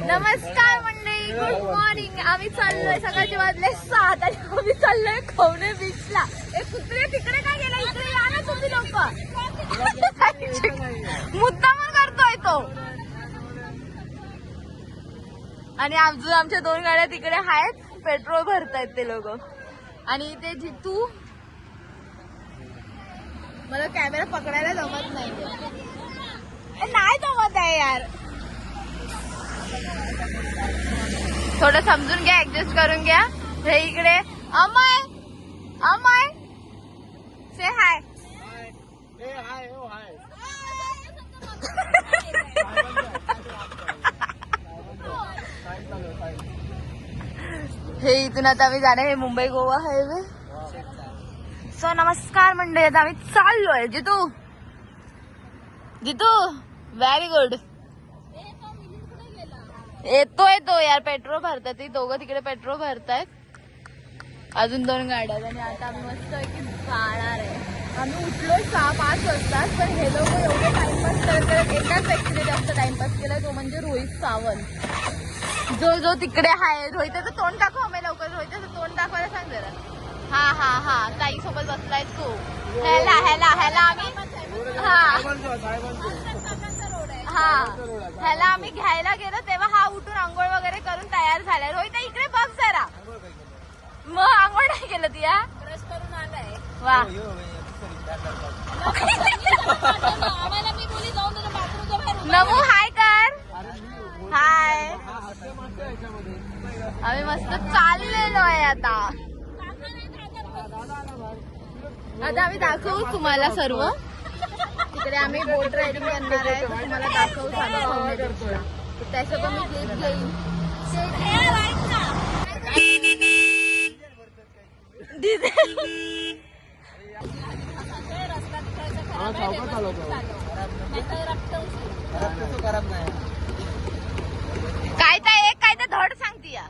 नमस्कार मंडळी good morning आम्ही चाललोय सकाळचे वाजले सात आणि आम्ही चाललोय खवणे बीचला. ए कुत्रे तिकडे काय गेला? इकडे या ना तुम्ही लोक. मुद्दामून करतोय तो. आणि अजून आमच्या दोन गाड्या तिकडे आहेत. पेट्रोल भरतायत ते लोक. आणि ते जितू. मला कॅमेरा पकडायला जमत नाही. नाही जमत आहे यार. थोडं समजून घ्या ऍडजस्ट करून घ्या. हे इकडे. अमय! अमय! से हाय हे इथून आता आम्ही जाणार हे मुंबई गोवा हायवे सो नमस्कार मंडळी आता आम्ही चाललोय. जितू. जितू व्हेरी गुड येतोय तो यार पेट्रोल भरतात ती दोघं तिकडे पेट्रोल भरतायत. अजून दोन गाड्या आणि आता मस्त आहे की जाणार आहे. आम्ही उठलोय सहा पाच वाजता पण हे लोक एवढे टाइमपास करत करत एकाच व्यक्तीने जास्त टाइमपास केला तो म्हणजे रोहित सावंत. जो जो तिकडे आहे रोहिताचं तोंड दाखव आम्ही लवकर रोहिताचं तोंड दाखवायला सांग जरा. हा हा हा ताई सोबत बसलाय तू. ह्याला ह्याला ह्याला आम्ही हा. हा ह्याला आम्ही घ्यायला गेलो तेव्हा हा उठून आंघोळ वगैरे करून तयार झालाय रोहित इकडे बघ जरा मग आंघोळ नाही केलं ती हा ब्रश करून आलाय वा नमू हाय कर हाय आम्ही मस्त चाललेलो आहे आता आता आम्ही दाखवू तुम्हाला सर्व तिकडे आम्ही बोट रायडिंग करणार आहे. तुम्हाला दाखवू झालं त्याचं पण मी क्लिप घेईन. काय तर एक काय तर धड सांगते या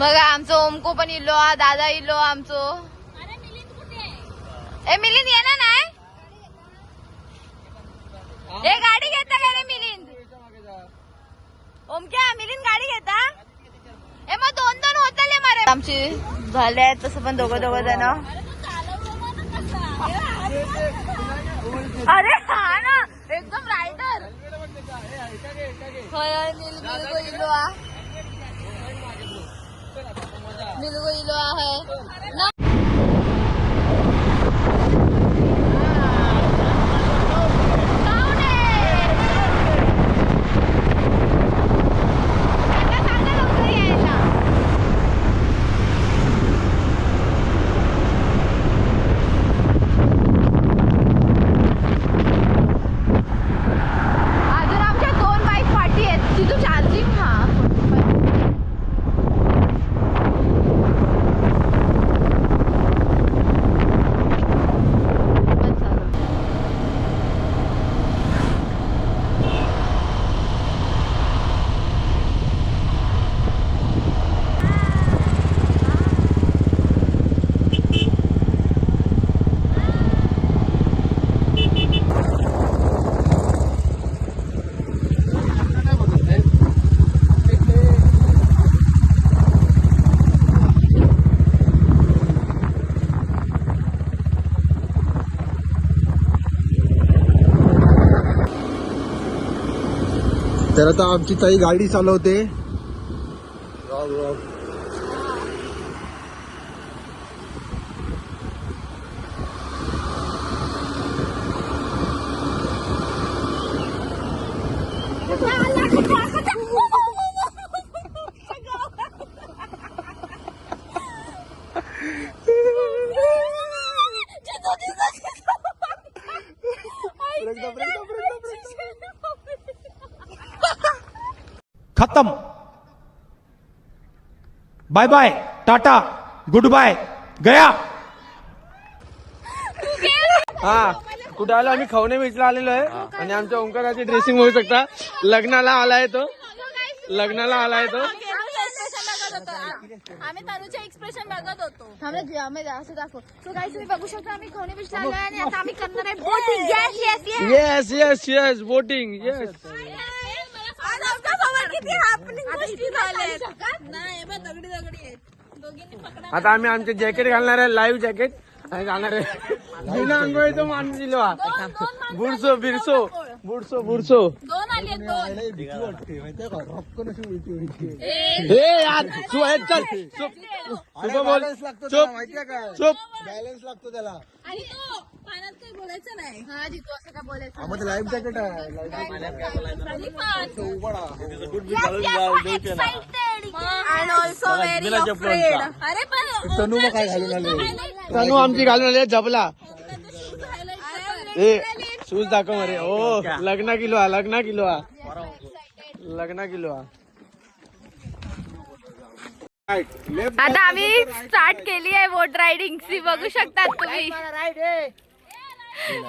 बघा आमचं ओमको पण इलो दादा इलो आमचो. ए मिलिंद ये ना नाही ए गाडी घेता का रे मिलिंद? ओमक्या मिलिंद गाडी घेता? ए मग दोन दोन होतले मारे. आमची झाले आहेत तसं पण दोघं दोघं जण. अरे हा ना एकदम रायडर होय इलो आ मिलगो इलो आहे ना जाऊ दे. त्यांना सांगा लवकर यायला. अजून आमच्या दोन बाईक पाठी आहेत तिथं चार्जिंग हा बस झालं. तर आता आमची ताई गाडी चालवते. खत्म। Bye bye tata good bye गया। हा कुठे आलो? आम्ही खवणे बीचला आलेलो आहे. आणि आमच्या ओंकाराची ड्रेसिंग होऊ शकता. लग्नाला आलाय तो. लग्नाला आलाय तो. आम्ही तनुचे एक्सप्रेशन बघत होतो. आम्ही आम्ही असं दाखव. तो काही तुम्ही बघू शकता आम्ही खवणे बीचला आलोय आणि आता आम्ही करणार आहे boating yes yes yes yes yes boating yes आता आम्ही आमचे जॅकेट घालणार आहे लाईव्ह जॅकेट आणि जाणार आहे. बिना अंघोळीचं माणूस दिलो. बुडसो बिरसो बुडसो बुडसो. दोन आली दोन. लय भीती वाटते माहितीये का? रॉपकन अशी उलटी उलटी हे यार तू हे चल चुप. चुप. बोल. बॅलन्स लागतो त्याला चुप. माहितीये काय चुप. बॅलन्स लागतो त्याला. आणि तो पाण्यात काही बोलायचं नाही. हा जितू असं काय बोलायचं लाईफ जॅकेट आहे. अरे पण तनू मग काय घालून आले? तनू आमची घालून आली जबला ए. शूज दाखव मरे. ओ लग्न किलो हा लग्न किलो हा लग्न किलो हा आता आम्ही स्टार्ट केली आहे बोट रायडिंग सी बघू शकतात तुम्ही.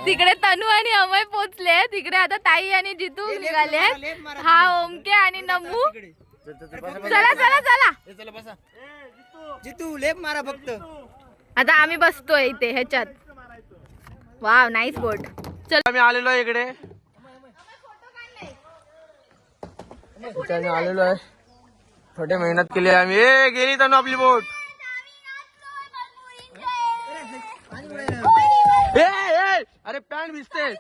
तिकडे तनू आणि अमय पोचले तिकडे आता ताई आणि जितू निघाले हा ओमके आणि नमू चला चला चला जितू लेप मारा फक्त. आता आम्ही बसतोय इथे ह्याच्यात. वाव नाईस बोट चल आम्ही आलेलो आहे इकडे आम्ही आलेलो आहे थोडे मेहनत केली आम्ही ए गेली तनू आपली बोट ए ए अरे पॅन्ट भिजते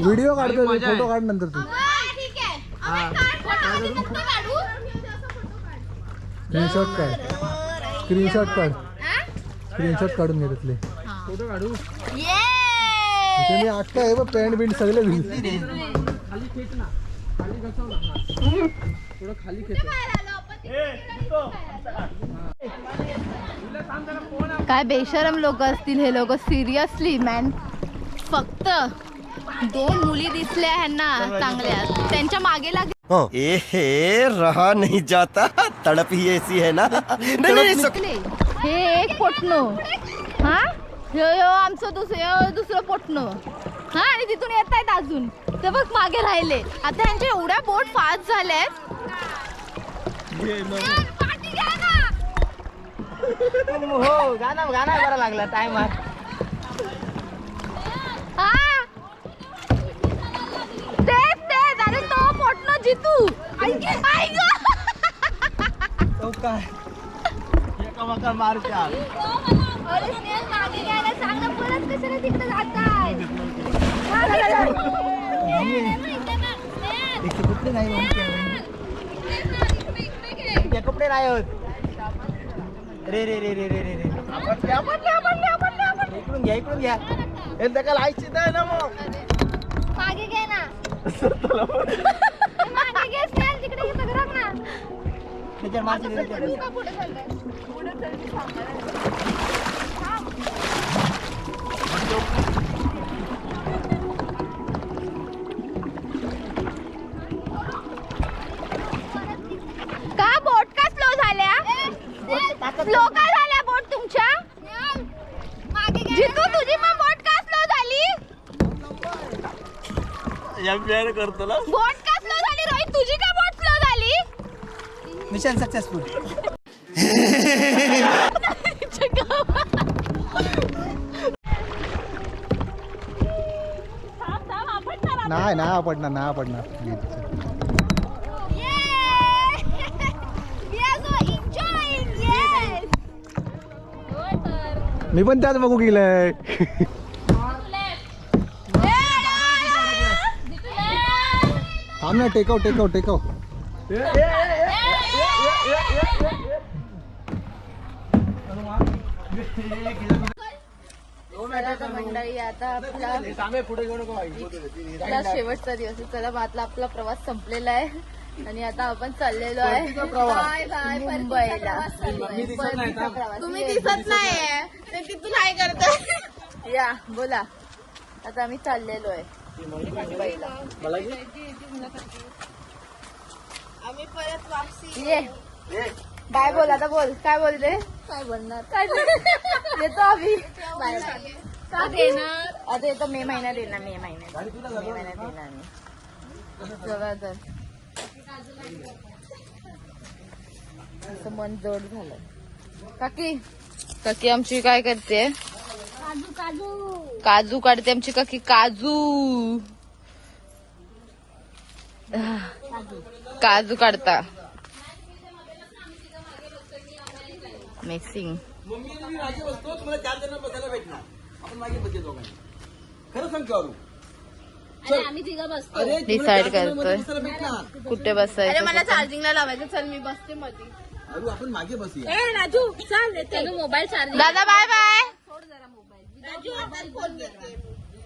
व्हिडिओ काढतो फ़ोटो काढ नंतर तू स्क्रीनशॉट काढ. स्क्रीनशॉट काढ. स्क्रीनशॉट काढून घे त्यातले. फोटो काढू. अख्खा आहे बघ पॅन्ट बिंट सगळे भिजले खाली खेच ना. खाली घसव ना थोडं खाली खेच. काय बेशरम लोक असतील हे लोक. सिरियसली मॅन फक्त दोन मुली दिसल्या ह्यांना चांगल्या त्यांच्या मागे लागले ए हे रहा नहीं जाता. तड़प ही ऐसी है ना. नहीं नहीं सक- हे एक पोटनो हा? ह्यो ह्यो आमचं दुसरं दुसरं पोटनो हा आणि तिथून येत आहेत अजून. ते बघ मागे राहिले. आता ह्यांच्या एवढ्या बोट फास्ट झाल्यात. हो गाना गाना बरा लागला. टाइम हा तेच तेच अरे तो पोटनो जितू ऐक ऐक तो काय एकामेका मारते आग. अरे स्नेहल मागे घ्यायला सांग ना परत कशाला तिकडे जाताय इथे कुठले नाही म्हणते. इथे कपडे नाही होत रे रे रे रे रे रे रे इकडून घ्या इकडून घ्या हे त्याला लायची नाही ना मग मागे घे ना मागे घे त्याच्यावर. का बोट का स्लो झाल्या? स्लो का झाल्या बोट तुमच्या? जितू तुझी मग बोट का स्लो झाली? करतो ना बोट का स्लो झाली रोहित तुझी का बोट स्लो झाली मिशन सक्सेसफुल नाही नाही पडणार नाही पडणार मी पण त्याच बघू गेलंय. थांब ना टेकव टेकव टेकव मंडळी आता आपला शेवटचा दिवस. चला आता आपला प्रवास संपलेला आहे आणि आता आपण चाललेलो आहे बाय बाय मुंबईला परतीचा प्रवास. तुम्ही दिसत नाही तिथून करत या बोला आता आम्ही चाललेलो आहे मुंबईला आम्ही परत वापसी ये काय बोल आता बोल. काय बोलते काय बनणार येतो आम्ही. का देणार. आता येतो मे महिन्यात येणार मे महिन्यात मे महिन्यात येणार मी. चला तर असं मन जड झालं काकी? काकी आमची काय करते? काजू काजू. काजू काढते आमची काकी काजू. काजू काढता. मिक्सिंग मम्मी मागे बसतो तुम्हाला चार जण बसायला भेटणार आपण मागे दोघांनी खरं सांगतो अरू आम्ही तिघं बसतो। अरे डिसाइड करतोय. बसायला भेटणार कुठे बसायचं मला चार्जिंगला लावायचं चल मी बसते मध्ये अरू आपण मागे बसूया. ए राजू चाल त्यानं मोबाईल चार्जिंग दादा बाय बाय सोड जरा मोबाईल. राजू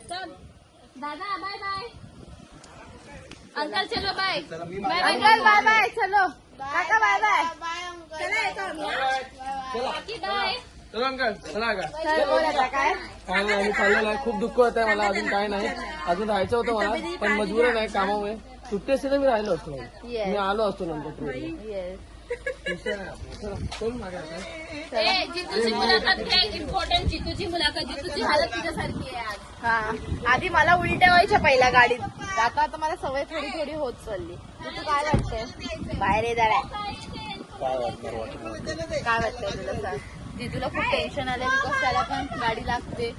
चल. दादा बाय बाय अंकल चलो बाय अंकल बाय बाय चलो. काका बाय बाय. बाकी बाय चला अंकल. चला का चल बोल आता काय? नाही चाललेलो आहे. खूप दुःख होत आहे मला. अजून काय नाही. अजून राहायचं होतं मला पण मजबूर नाही कामामुळे. सुट्टी असते तर मी राहिलो असतो. मी आलो असतो नंतर. ट्रेनने. येस चला, कोण मागे आता? ए जितूची मुलाखत घ्या इम्पॉर्टंट जितूची मुलाखत जितूची हालत तुझ्यासारखी आहे आज. हा आधी मला उलट्या व्हायच्या पहिल्या गाडीत. आता आता मला सवय थोडी थोडी होत चालली. तुझं काय वाटतंय? बाहेर ये जरा. काय वाटतंय तुला सांग? जी तुला खूप टेन्शन आलंय बिकॉज त्याला पण गाडी लागते.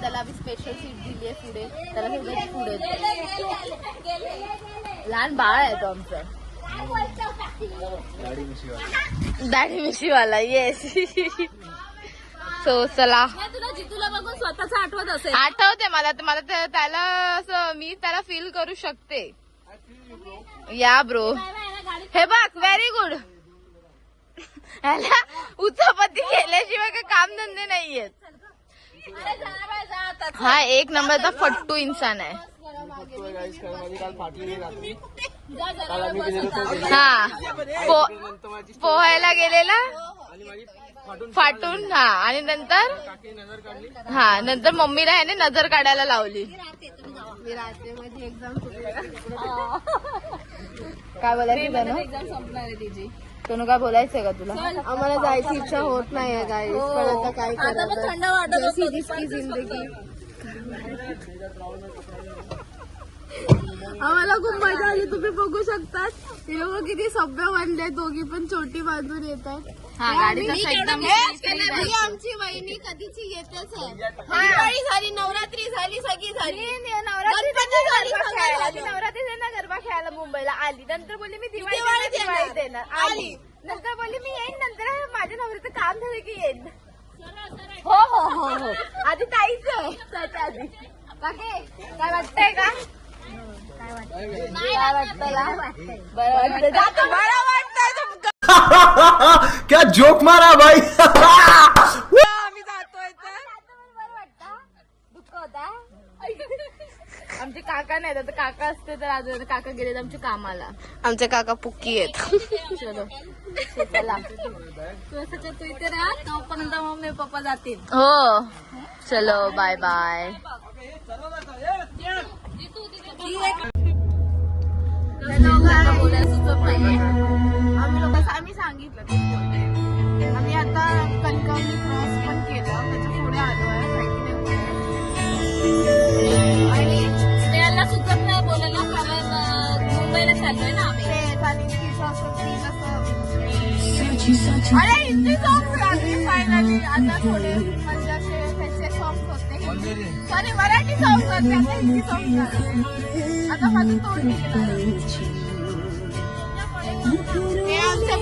त्याला त्याला आम्ही स्पेशल सीट दिली आहे पुढे. त्याला सगळं पुढे लहान बाळ आहे तो आमचं. दाढी मिशीवाला येस सो चला. तुला जितूला बघून स्वतःच आठवत असेल आठवते मला तर मला त्याला असं मी त्याला फील करू शकते. या ब्रो हे बघ व्हेरी गुड ह्याला उचापती केल्याशिवाय काही काम धंदे नाहीयेत. हा एक नंबरचा फट्टू इंसान आहे. हा पोहायला गेलेला फाटून फाटून हा आणि नंतर? काकी नजर काढली हा नंतर मम्मीला ह्याने नजर काढायला लावली. काय बोलायचं एक्झाम संपणार आहे तिची तनु काय बोलायचंय का तुला? आम्हाला जायची इच्छा होत नाहीये गाईस पण आता काय आता पण थंड वाटत होतं. जिसकी जिंदगी. आम्हाला खूप मजा आली तुम्ही बघू शकतात. ते लोक किती सभ्य बनले दोघी पण छोटी बांधून हा एकदम ही आमची वहिनी कधीची येतेच आहे दिवाळी झाली नवरात्री झाली सगळी झाली. नवरात्री नवरात्री ना गरबा खेळायला मुंबईला आली. नंतर बोलली मी दिवाळी येणार. येणार आली. नंतर बोलली मी येईन. नंतर माझ्या नवऱ्याचं काम झालं की येईन. हो हो हो हो. आधी ताईच आधी काय वाटतंय का? काय वाटतं बरं वाटतं जातो बरं वाटतंय तुमचं क्या जोक मारा भाई? आम्ही जातोय तर बरं वाटतं दुःख होता आमचे काका नाही तर काका असते तर अजून काका गेले तर आमच्या कामाला. आमचे काका पुक्की आहेत. चलो. चला. तू असं तू इथे राहा तोपर्यंत मम्मी पप्पा जातील. हो. चलो बाय बाय आम्ही सांगितलं. आम्ही आता कणकवली क्रॉस पण केलं त्याच्या पुढे आलो आहे. आणि स्नेहाला सुचत नाही बोलायला कारण अं, मुंबईला चाललोय ना आम्ही अरे हिंदी सॉंग लागले फायनली आता थोडे म्हणजे असे त्याचे सॉंग होते सॉरी मराठी सॉंग होते आता हिंदी सॉंग लागले आता माझं तोंड निघणार हे आमचे